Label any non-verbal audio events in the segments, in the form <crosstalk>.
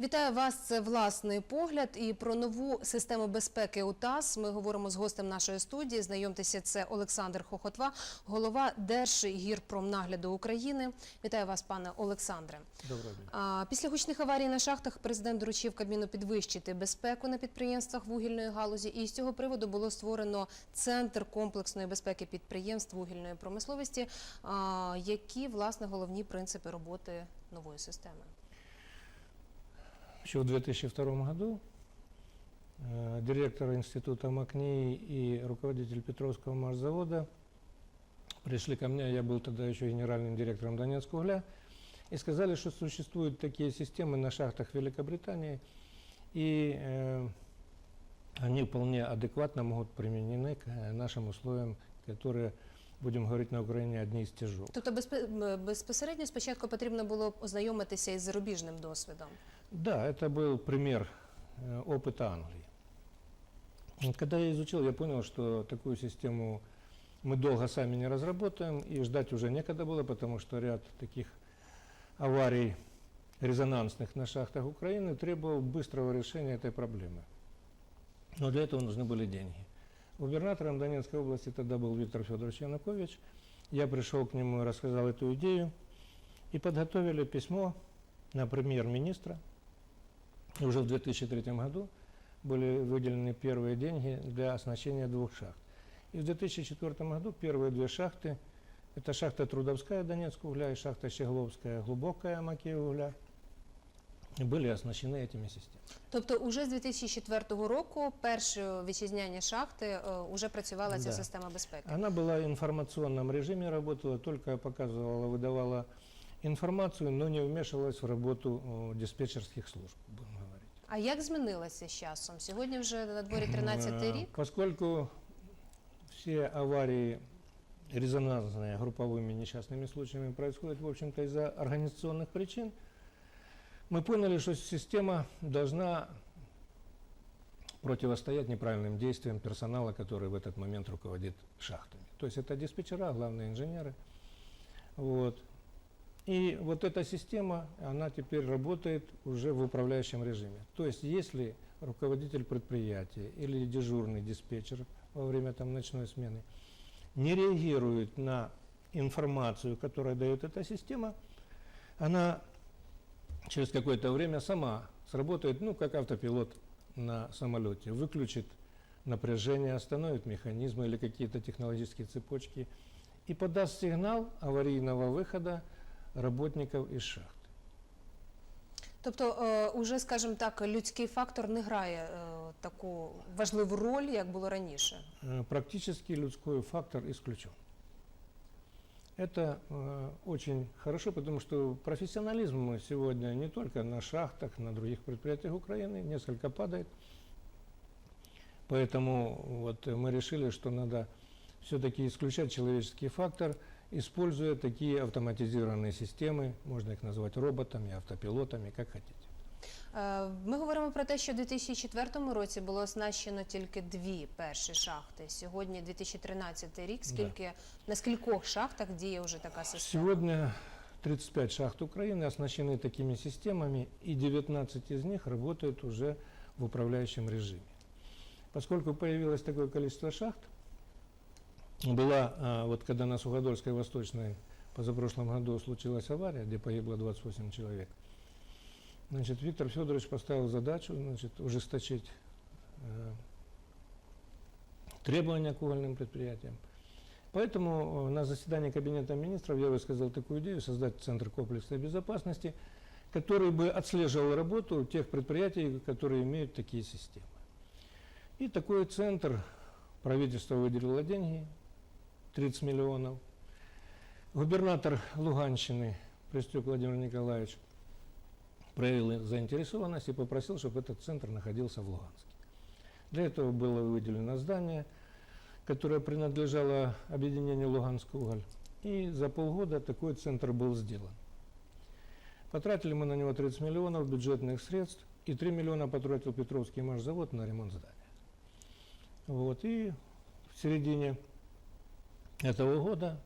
Вітаю вас. Це власний погляд. І про нову систему безпеки УТАС ми говоримо з гостем нашої студії. Знайомтеся, це Олександр Хохотва, голова Держгірпромнагляду України. Вітаю вас, пане Олександре. Доброго дня. Після гучних аварій на шахтах президент доручив Кабміну підвищити безпеку на підприємствах вугільної галузі. І з цього приводу було створено центр комплексної безпеки підприємств вугільної промисловості. Які власне головні принципи роботи нової системи? Еще в 2002 году э, директор института МАКНИ и руководитель Петровского марзавода пришли ко мне, я был тогда еще генеральным директором Донецкого угля, и сказали, что существуют такие системы на шахтах Великобритании, и э, они вполне адекватно могут применены к э, нашим условиям, которые, будем говорить на Украине, одни из тяжелых. Тобто безпе- м, безпосередньо спочатку потрібно було ознайомитися із зарубіжним досвідом. Да, это был пример э, опыта Англии. Вот Когда я изучил, я понял, что такую систему мы долго сами не разработаем, и ждать уже некогда было, потому что ряд таких аварий резонансных на шахтах Украины требовал быстрого решения этой проблемы. Но для этого нужны были деньги. Губернатором Донецкой области тогда был Виктор Федорович Янукович. Я пришел к нему и рассказал эту идею. И подготовили письмо на премьер-министра. И уже в 2003 году были выделены первые деньги для оснащения двух шахт. И в 2004 году первые две шахты, это шахта Трудовская Донецкого угля и шахта Щегловская глубокая Макеева угля, были оснащены этими системами. Тобто, уже з 2004 року перші вітчизняні шахти е, уже працювала ця Да. система безпеки. Она была в информационном режиме, работала, только показывала, выдавала информацию, но не вмешивалась в работу э, диспетчерских служб, будем говорить. А як змінилося з часом? Сьогодні вже на дворі 13 Э, рік. Поскольку все аварии резонансные групповыми несчастными случаями происходят, в общем-то, из-за организационных причин, мы поняли, что система должна противостоять неправильным действиям персонала, который в этот момент руководит шахтами. То есть это диспетчера, главные инженеры. Вот. И вот эта система, она теперь работает уже в управляющем режиме. То есть если руководитель предприятия или дежурный диспетчер во время там, ночной смены не реагирует на информацию, которую дает эта система, она через какое-то время сама сработает, ну, как автопилот на самолете, выключит напряжение, остановит механизмы или какие-то технологические цепочки и подаст сигнал аварийного выхода работников из шахты. Тобто, е, уже, скажімо так, людський фактор не грає е, таку важливу роль, як було раніше. Э, Практически людской фактор исключен. Это э, очень хорошо, потому что профессионализм сегодня не только на шахтах, на других предприятиях Украины несколько падает. Поэтому вот мы решили, что надо все-таки исключать человеческий фактор, используя такие автоматизированные системы, можно их назвать роботами, автопилотами, как хотите. Е, Ми говоримо про те, що в 2004 році було оснащено тільки дві перші шахти. Сьогодні 2013 рік. Скільки на скількох шахтах діє вже така система? Сегодня 35 шахт Украины оснащены такими системами, и 19 из них работают уже в управляющем режиме. Поскольку появилось такое количество шахт, была, а, вот когда на Суходольской Восточной позапрошлом году случилась авария, где погибло 28 человек, значит, Виктор Федорович поставил задачу значит, ужесточить э, требования к угольным предприятиям. Поэтому э, на заседании Кабинета министров я высказал такую идею создать Центр комплексной безопасности, который бы отслеживал работу тех предприятий, которые имеют такие системы. И такой центр правительство выделило деньги, 30 миллионов. Губернатор Луганщины Пристюк Владимир Николаевич проявил заинтересованность и попросил, чтобы этот центр находился в Луганске. Для этого было выделено здание, которое принадлежало объединению Луганск уголь. И за полгода такой центр был сделан. Потратили мы на него 30 миллионов бюджетных средств, и 3 миллиона потратил Петровский машзавод на ремонт здания. Вот, и в середине этого года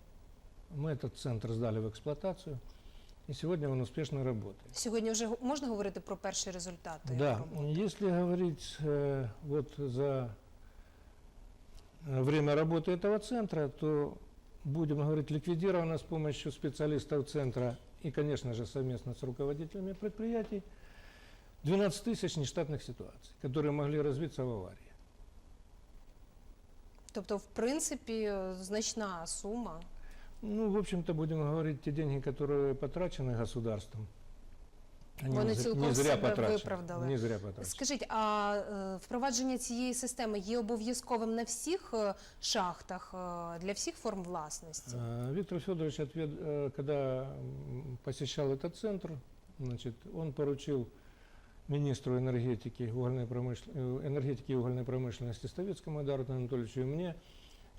мы этот центр сдали в эксплуатацию И сегодня он успешно работает. Сьогодні вже го- можна говорити про перші результати Да, роботи? если говорить э, вот за э, время работы этого центра, то будем говорить ликвидировано с помощью специалистов центра и, конечно же, совместно с руководителями предприятий 12 тысяч нештатных ситуаций, которые могли развиться в аварии. Тобто, в принципі, е, значна сума. Ну, в общем-то, будем говорить, те деньги, которые потрачены государством, они Вони не зр- цілком не зря себе потрачены. виправдали. Не зря потрачены. Скажіть, а е, впровадження цієї системи є обов'язковим на всіх е, шахтах е, для всіх форм власності? А, Виктор Федорович, ответ, э, когда м, посещал этот центр, значит, он поручил министру энергетики, угольной промышл- э, энергетики и угольной промышленности Ставицкому Эдару Анатольевичу и мне э,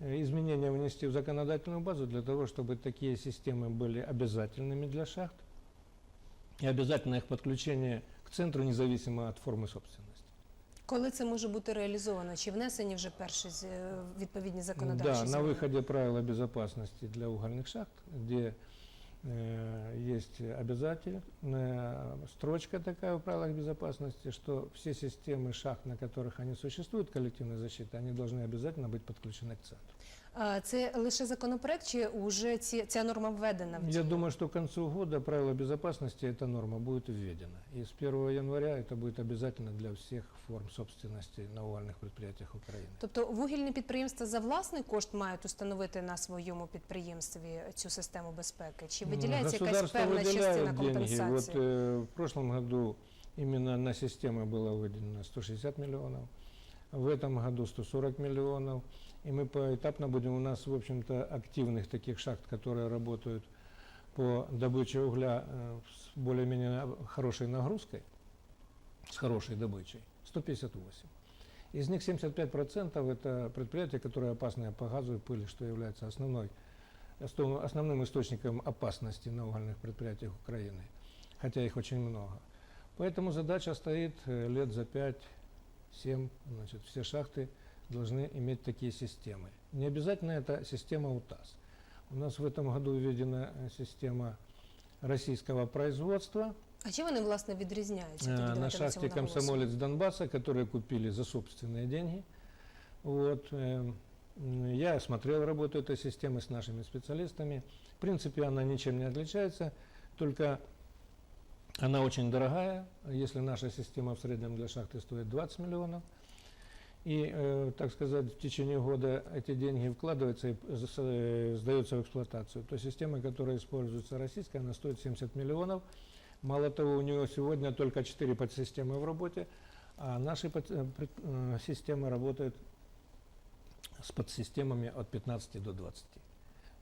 изменения внести в законодательную базу для того, чтобы такие системы были обязательными для шахт и обязательно их подключение к центру независимо от формы собственности. Коли це може бути реалізовано? Чи внесені вже перші з- е, відповідні законодавчі Да, на зміни? выходе правила безопасности для угольных шахт, где э, есть обязательная строчка такая в правилах безопасности, что все системы шахт, на которых они существуют, коллективной защиты, они должны обязательно быть подключены к центру. А Це лише законопроект, чи вже ці, ця норма введена в Я дію? думаю, что к концу года правила безопасности эта норма будет введена. И с 1 января это будет обязательно для всех форм собственности на угольных предприятиях Украины. Тобто вугільні підприємства за власний кошт мають установити на своєму підприємстві цю систему безпеки? Чи М, виділяється якась Государство певна выделяет частина деньги. компенсації? Вот э, в прошлом году именно на системы было выделено 160 миллионов, в этом году 140 миллионов. И мы поэтапно будем, у нас, в общем-то, активных таких шахт, которые работают по добыче угля э, с более-менее хорошей нагрузкой, с хорошей добычей, 158. Из них 75% это предприятия, которые опасные по газу и пыли, что является основной, основ- основным источником опасности на угольных предприятиях Украины, хотя их очень много. Поэтому задача стоит э, лет за 5-7, значит, все шахты должны иметь такие системы. Не обязательно это система УТАС. У нас в этом году введена э, система российского производства, А чим вони власне відрізняються? Тоді Э, давайте на на шахте цьому наголосимо. «Комсомолец» Донбасса, которые купили за собственные деньги. Вот. э, м, Я смотрел работу этой системы с нашими специалистами. В принципе, она ничем не отличается, только она очень дорогая. Если наша система в среднем для шахты стоит 20 миллионов, и, э, так сказать, в течение года эти деньги вкладываются и зас- э, сдаются в эксплуатацию, то система, которая используется российская, она стоит 70 миллионов. Мало того, у нее сегодня только 4 подсистемы в работе, а наши э, э, системы работают с подсистемами от 15 до 20.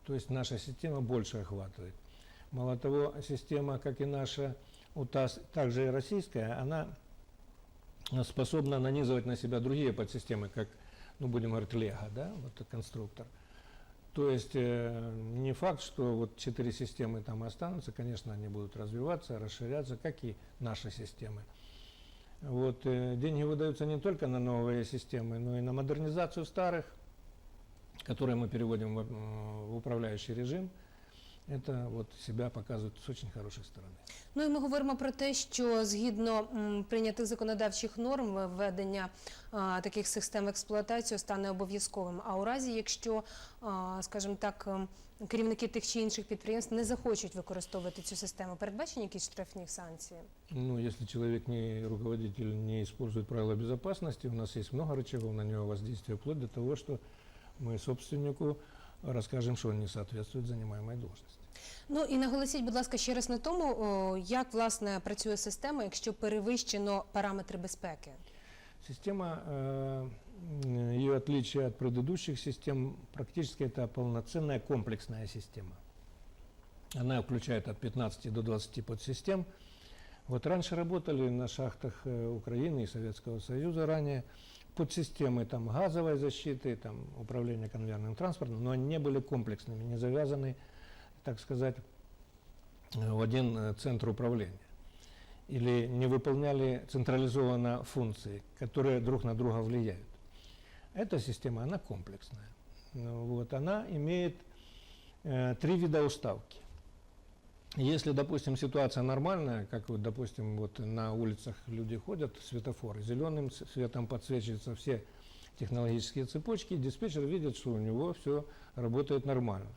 То есть наша система больше охватывает. Мало того, система, как и наша УТАС, также и российская, она э, способна нанизывать на себя другие подсистемы, как, ну, будем говорить, Лего, да, вот конструктор. То есть э, не факт, что вот четыре системы там останутся, конечно, они будут развиваться, расширяться, как и наши системы. Вот, э, деньги выдаются не только на новые системы, но и на модернизацию старых, которые мы переводим в, э, в управляющий режим. Это вот себя показывает с очень хорошей стороны. Ну і ми говоримо про те, що згідно м, прийнятих законодавчих норм введення а, таких систем експлуатації стане обов'язковим. А у разі, якщо, а, скажімо так, ем, керівники тих чи інших підприємств не захочуть використовувати цю систему, передбачені якісь штрафні санкції? Ну, если человек не руководитель не использует правила безопасности, у нас есть много рычагов на него воздействия, вплоть до того, что мы собственнику расскажем, что он не соответствует занимаемой должности. Ну і наголосіть, будь ласка, ще раз на тому, о, як власне працює система, якщо перевищено параметри безпеки. Система, э, м, ее отличие от предыдущих систем, практически это полноценная комплексная система. Она включает от 15 до 20 подсистем. Вот раньше работали на шахтах э, Украины и Советского Союза ранее подсистемы там, газовой защиты, там, управления конвейерным транспортом, но они не были комплексными, не завязаны, так сказать, э, в один э, центр управления или не выполняли централизованно функции, которые друг на друга влияют. Эта система, она комплексная. Ну, вот, она имеет э, три вида уставки. Если, допустим, ситуация нормальная, как вот, допустим, вот на улицах люди ходят, светофоры, зеленым светом подсвечиваются все технологические цепочки, диспетчер видит, что у него все работает нормально.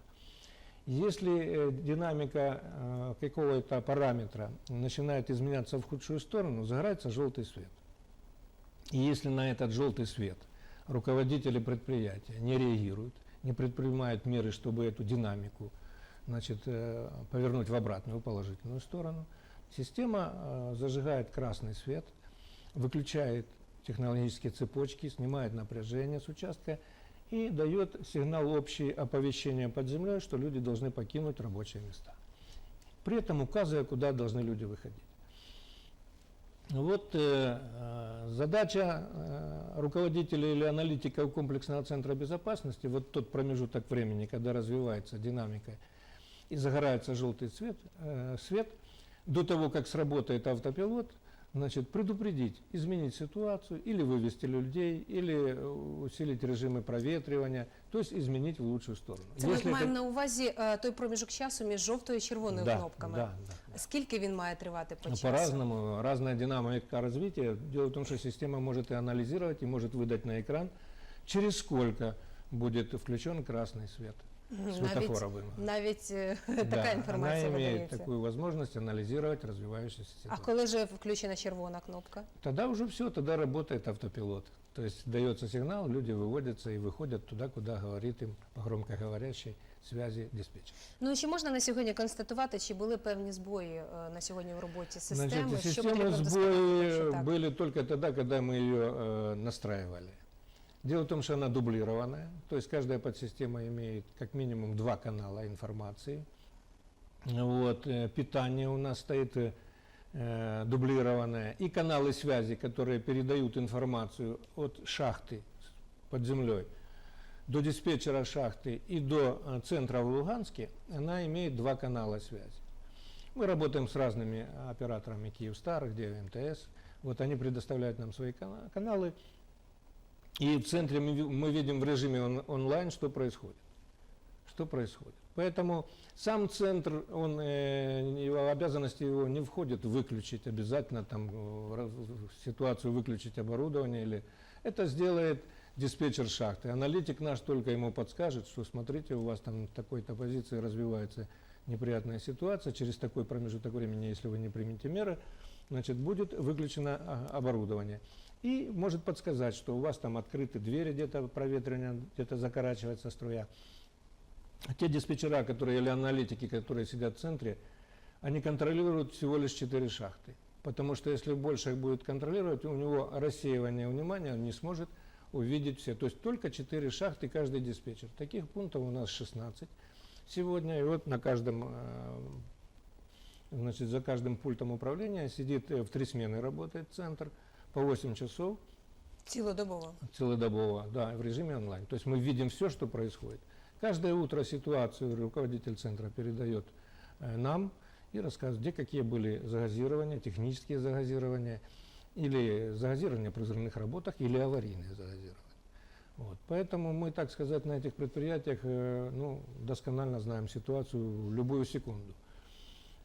Если э, динамика э, какого-то параметра начинает изменяться в худшую сторону, загорается желтый свет. И если на этот желтый свет руководители предприятия не реагируют, не предпринимают меры, чтобы эту динамику значит, э, повернуть в обратную положительную сторону, система э, зажигает красный свет, выключает технологические цепочки, снимает напряжение с участка и дает сигнал общий оповещения под землей, что люди должны покинуть рабочие места. При этом указывая, куда должны люди выходить. Вот э, э, задача э, руководителей или аналитиков комплексного центра безопасности, вот тот промежуток времени, когда развивается динамика и загорается желтый цвет, э, свет, до того, как сработает автопилот, значит, предупредить, изменить ситуацию, или вывести людей, или э, усилить режимы проветривания, то есть изменить в лучшую сторону. Це ми Если это- маємо на увазі е, той проміжок часу між жовтою і червоною да, кнопками. Да, да. Скільки він має тривати по Ну, часу? По-разному, разная динамика развития. Дело в том, что система может и анализировать, и может выдать на экран, через сколько будет включен красный свет Мгм, светофора. Навіть, вымя. навіть е, <laughs> Да, така інформація Она имеет видається. такую возможность анализировать развивающуюся А ситуацию. коли вже включена червона кнопка? Тогда уже все, тогда работает автопилот. То есть дается сигнал, люди выводятся и выходят туда, куда говорит им по громкоговорящей связи диспетчер. Ну чи можна на сьогодні констатувати, чи були певні збої е, на сьогодні в роботі системи? Значит, Що системы потрібно сбои вдосконалити, що так? были только тогда, когда мы ее э, настраивали. Дело в том, что она дублированная, то есть каждая подсистема имеет как минимум два канала информации. Вот, э, питание у нас стоит э, дублированное, и каналы связи, которые передают информацию от шахты под землей до диспетчера шахты и до э, центра в Луганске, она имеет два канала связи. Мы работаем с разными операторами Киевстар, где МТС. Вот они предоставляют нам свои кана- каналы. И в центре мы, ви- мы видим в режиме он- онлайн, что происходит. Что происходит. Поэтому сам центр, он, э, его обязанности его не входит выключить обязательно там ситуацию выключить оборудование или это сделает диспетчер шахты. Аналитик наш только ему подскажет, что смотрите, у вас там такой-то позиции развивается неприятная ситуация, через такой промежуток времени, если вы не примете меры, значит, будет выключено а, оборудование. И может подсказать, что у вас там открыты двери, где-то проветривание, где-то закорачивается струя. Те диспетчера, которые или аналитики, которые сидят в центре, они контролируют всего лишь 4 шахты. Потому что если больше их будет контролировать, у него рассеивание внимания он не сможет увидеть все. То есть только 4 шахты каждый диспетчер. Таких пунктов у нас 16 сегодня. И вот на каждом, э, значит, за каждым пультом управления сидит э, в три смены работает центр по 8 часов Цілодобово. целодобово, да, в режиме онлайн. То есть мы видим все, что происходит. Каждое утро ситуацию руководитель центра передает э, нам и рассказывает, где какие были загазирования, технические загазирования, или загазирование при взрывных работах, или аварийные загазирования. Вот. Поэтому мы, так сказать, на этих предприятиях э, ну, досконально знаем ситуацию в любую секунду.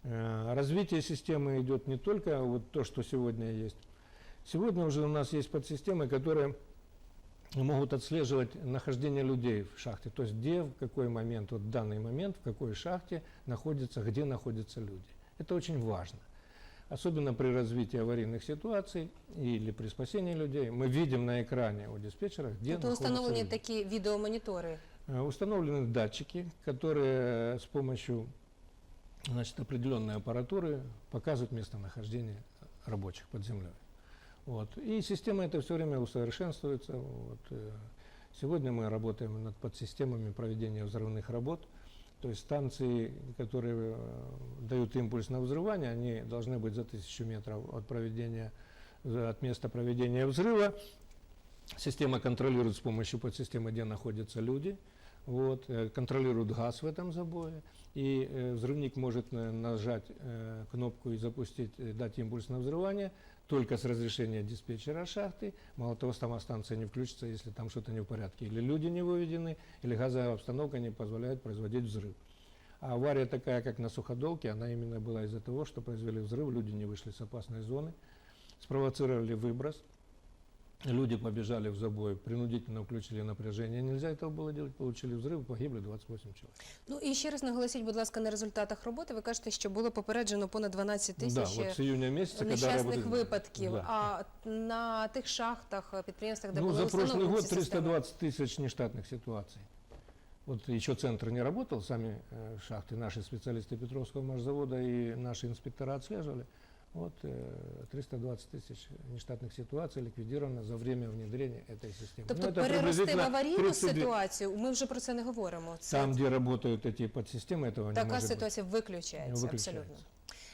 Э, Развитие системы идет не только вот то, что сегодня есть. Сегодня уже у нас есть подсистемы, которые могут отслеживать нахождение людей в шахте. То есть где, в какой момент, вот в данный момент, в какой шахте находятся, где находятся люди. Это очень важно. Особенно при развитии аварийных ситуаций или при спасении людей. Мы видим на экране у диспетчера, где Тобто находятся установлені люди. такі відеомонітори. Э, Установлены датчики, которые с помощью значит, определенной аппаратуры показывают местонахождение рабочих под землей. Вот. И система это все время усовершенствуется. Вот. э, Сегодня мы работаем над подсистемами проведения взрывных работ. То есть станции, которые э, дают импульс на взрывание, они должны быть за тысячу метров от, проведения, за- от места проведения взрыва. Система контролирует с помощью подсистемы, где находятся люди, вот, э, контролирует газ в этом забое, и э, взрывник может э, нажать кнопку и запустить, дать импульс на взрывание только с разрешения диспетчера шахты. Мало того, сама станция не включится, если там что-то не в порядке. Или люди не выведены, или газовая обстановка не позволяет производить взрыв. А авария такая, как на Суходолке, она именно была из-за того, что произвели взрыв, люди не вышли с опасной зоны, спровоцировали выброс, люди побежали в забой, принудительно включили напряжение. Нельзя этого было делать, получили взрыв, погибли 28 человек. Ну і ще раз наголосіть, будь ласка, на результатах роботи. Ви кажете, що було попереджено понад 12 да, тисяч вот с июня месяца, когда нещасних работает- випадків. Да. А на тих шахтах, підприємствах, де Ну, були за прошлый установлені год ці системи? 320 тысяч нештатных ситуаций. Вот еще центр не работал, сами э, шахты, наши специалисты Петровского машзавода и наши инспектора отслеживали. Вот э, 320 тысяч нештатных ситуаций ликвидировано за время внедрения этой системы. Тобто Ну, это перерости в приблизительно аварійну 32 ситуацію, ми вже про це не говоримо. Це Там, где работают эти подсистемы, этого не така может быть. ситуація виключається, Виключається. абсолютно.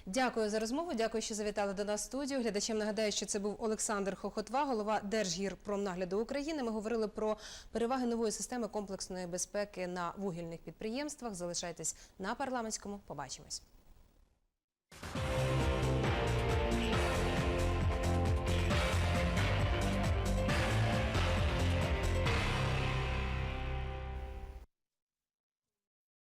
Дякую за розмову. Дякую, що завітали до нас в студію. Глядачам нагадаю, що це був Олександр Хохотва, голова Держгірпромнагляду України. Ми говорили про переваги нової системи комплексної безпеки на вугільних підприємствах. Залишайтесь на парламентському. Побачимось.